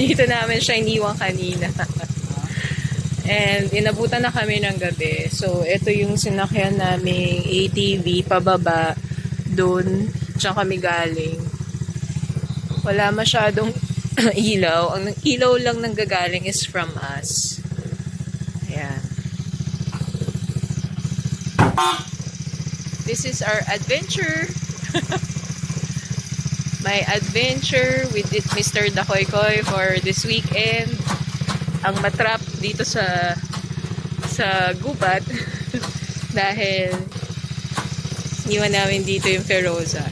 dito namin siya iniwan kanina. And inabutan na kami ng gabi. So, ito yung sinakyan naming ATV pababa doon. Diyan kami galing. Wala masyadong ilaw. Ang ilaw lang nang gagaling is from us. Ayan. This is our adventure. My adventure with it- Mr. Dakoy for this weekend. Ang matrap dito sa sa gubat dahil iniwan namin dito yung Feroza.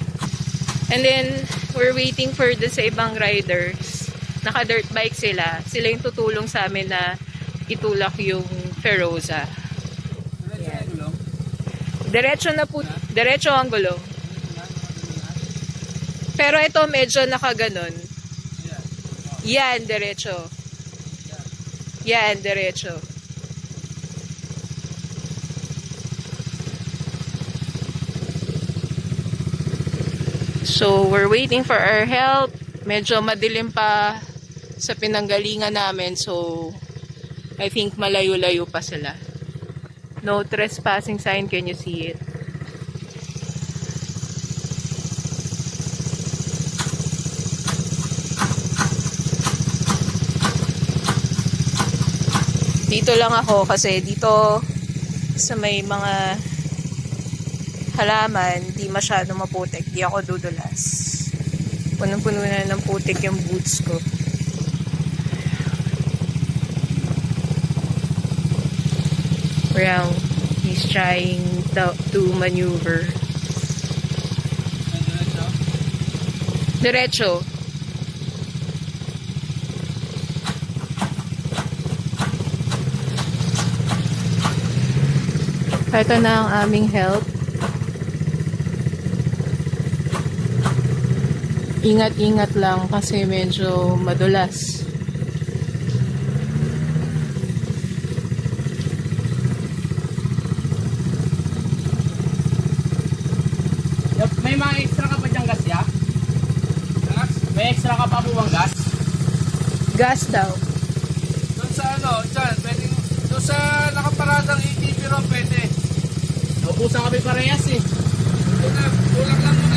And then, we're waiting for the sa ibang riders. Naka-dirt bike sila. Sila yung tutulong sa amin na itulak yung Feroza. Diretso na po, diretso ang gulong. Pero ito medyo nakaganon. Yan, diretso. Yan, diretso. So, we're waiting for our help. Medyo madilim pa sa pinanggalingan namin. So, I think malayo-layo pa sila. No trespassing sign. Can you see it? Dito lang ako kasi dito sa may mga halaman, di masyado maputik. Di ako dudulas. Punong-puno na ng putik yung boots ko. Brown, he's trying to, to maneuver. Diretso. Ito na ang aming help. Ingat-ingat lang kasi medyo madulas. May mga extra ka pa dyan gas ya? Gas? May extra ka pa po bang gas? Gas daw. Doon sa ano, dyan, pwede, doon sa nakaparadang ATV ron, pwede. Naubusan kami parehas eh. Doon na, kulang lang muna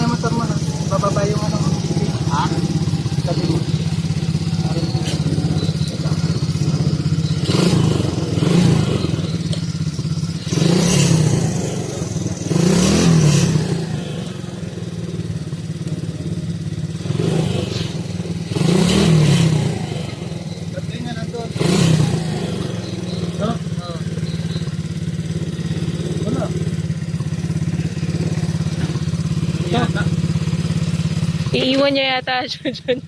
Ano yung motor mo na. Bababa yung ano. Ha? Sabi mo. Iiwan niya yata siya dyan.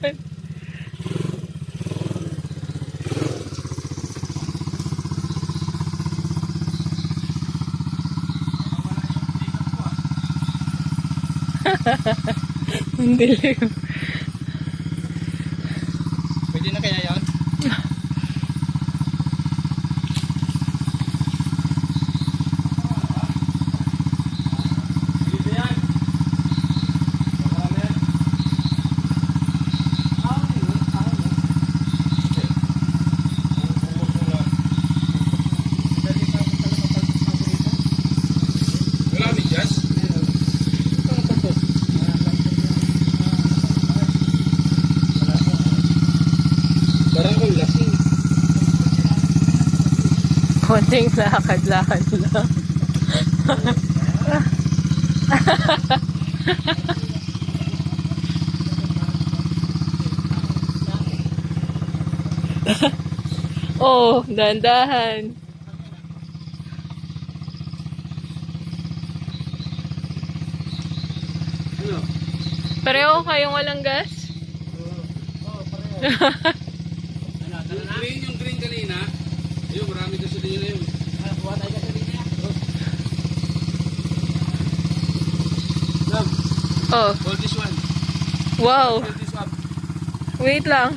Ang dilim. Pwede na kaya ni Jazz. Konting lakad-lakad lang. oh, dandahan. Pareho kayong walang gas? Yung green, yung green kanina. Ayun, marami kasi din yun na yun. Buha tayo kasi din niya. Love, Oh, hold this one. wow. Hold this up. Wait lang.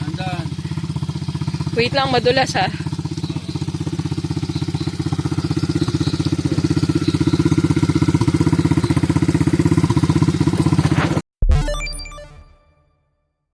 Andan. Wait lang, madulas ha.